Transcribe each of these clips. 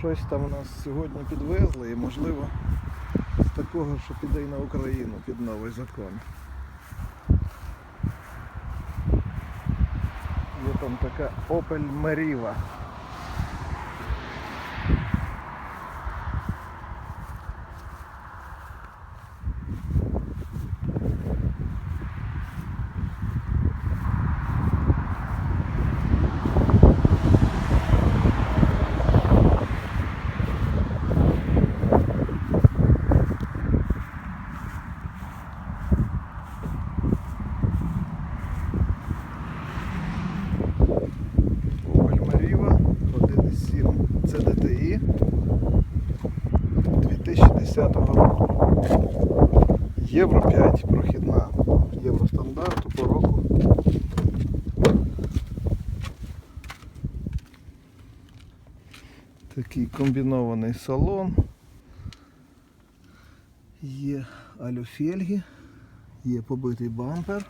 щось там у нас сьогодні підвезли і можливо з такого, що піде й на Україну під новий закон. Є там така Opel Meriva. Opel Meriva 1.7 CDTI 2010 року. Євро 5 прохідна євростандарту по року. Такий комбінований салон. Є алюфельги, є побитий бампер.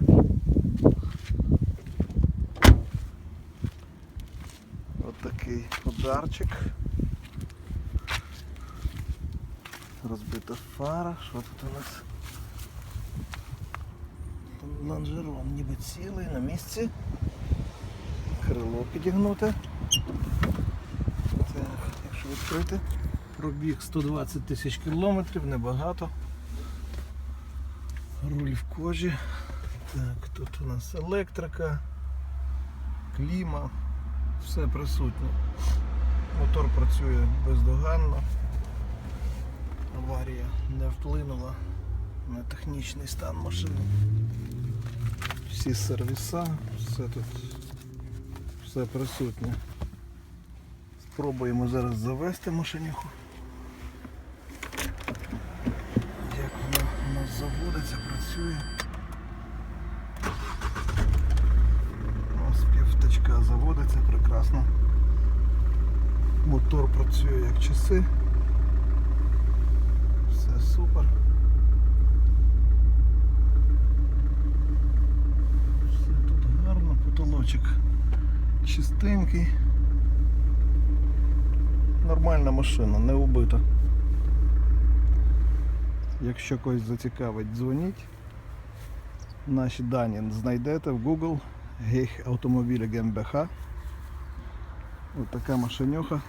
От такий ударчик. Розбита фара. Що тут у нас? Там Лонжерон ніби цілий на місці. Крило підігнуте. Так, якщо відкрити. Пробіг 120 тисяч кілометрів, небагато. Руль в кожі. Так, тут у нас електрика, кліма, все присутнє. Мотор працює бездоганно. Аварія не вплинула на технічний стан машини. Всі сервіса, все тут все присутнє. Спробуємо зараз завести машинюху. Як вона у нас заводиться, працює. Ось півтачка заводиться прекрасно. Мотор працює як часи. Супер. Все тут гарно, потолочок чистенький. Нормальна машина, не убита. Якщо когось зацікавить, дзвоніть. Наші дані знайдете в Google Гейх автомобіля ГМБХ. Ось така машинюха.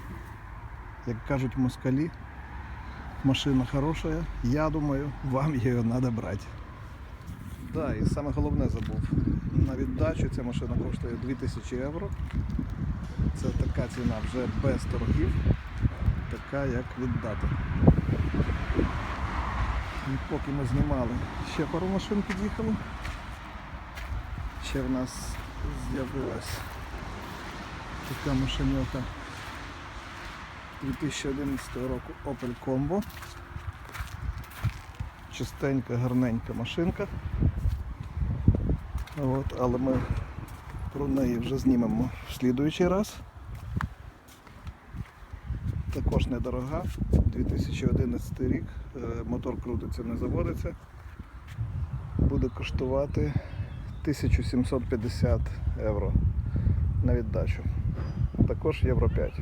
Як кажуть москалі, машина хороша. Я думаю, вам її треба брати. Так, і саме головне забув. На віддачу ця машина коштує 2000 євро. Це така ціна вже без торгів, така як віддати. І поки ми знімали, ще пару машин під'їхало. Ще в нас з'явилась така машиньока 2011 року Opel Combo. Чистенька, гарненька машинка. От, але ми про неї вже знімемо в слідуючий раз. Також недорога. 2011 рік. Е, Мотор крутиться, не заводиться. Буде коштувати 1750 євро на віддачу. Також євро 5.